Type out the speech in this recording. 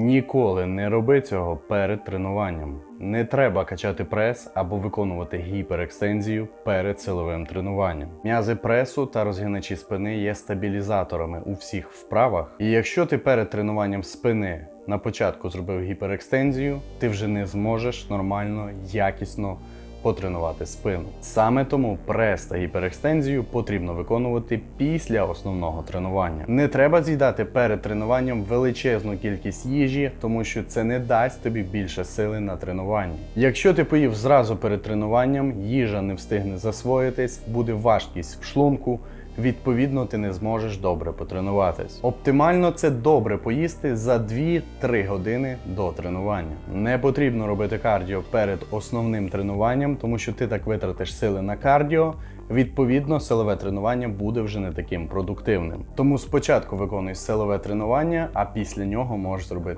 Ніколи не роби цього перед тренуванням. Не треба качати прес або виконувати гіперекстензію перед силовим тренуванням. М'язи пресу та розгиначі спини є стабілізаторами у всіх вправах. І якщо ти перед тренуванням спини на початку зробив гіперекстензію, ти вже не зможеш нормально, якісно потренувати спину. Саме тому прес та гіперекстензію потрібно виконувати після основного тренування. Не треба з'їдати перед тренуванням величезну кількість їжі, тому що це не дасть тобі більше сили на тренуванні. Якщо ти поїв зразу перед тренуванням, їжа не встигне засвоїтись, буде важкість в шлунку. Відповідно, ти не зможеш добре потренуватись. Оптимально це добре поїсти за 2-3 години до тренування. Не потрібно робити кардіо перед основним тренуванням, тому що ти так витратиш сили на кардіо. Відповідно, силове тренування буде вже не таким продуктивним. Тому спочатку виконуй силове тренування, а після нього можеш зробити